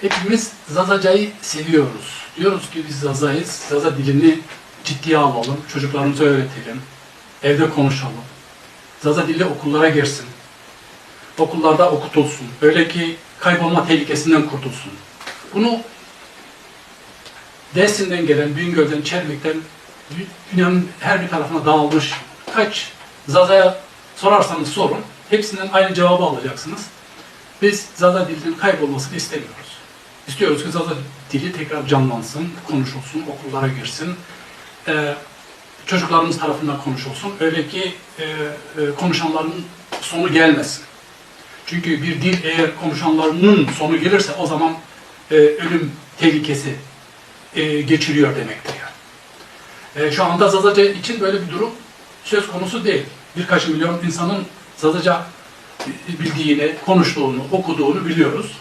Hepimiz Zazaca'yı seviyoruz. Diyoruz ki biz Zaza'yız. Zaza dilini ciddiye alalım. Çocuklarımıza öğretelim. Evde konuşalım. Zaza dili okullara girsin. Okullarda okutulsun. Öyle ki kaybolma tehlikesinden kurtulsun. Bunu Dersim'den gelen, Bingöl'den, Çermik'ten dünyanın her bir tarafına dağılmış kaç Zaza'ya sorarsanız sorun. Hepsinden aynı cevabı alacaksınız. Biz Zaza dilinin kaybolmasını istemiyoruz. İstiyoruz ki Zaza dili tekrar canlansın, konuşulsun, okullara girsin. Ee, çocuklarımız tarafından konuşulsun. Öyle ki e, e, konuşanların sonu gelmesin. Çünkü bir dil eğer konuşanlarının sonu gelirse o zaman e, ölüm tehlikesi e, geçiriyor demektir yani. E, şu anda Zazaca için böyle bir durum söz konusu değil. Birkaç milyon insanın Zazaca bildiğini, konuştuğunu, okuduğunu biliyoruz.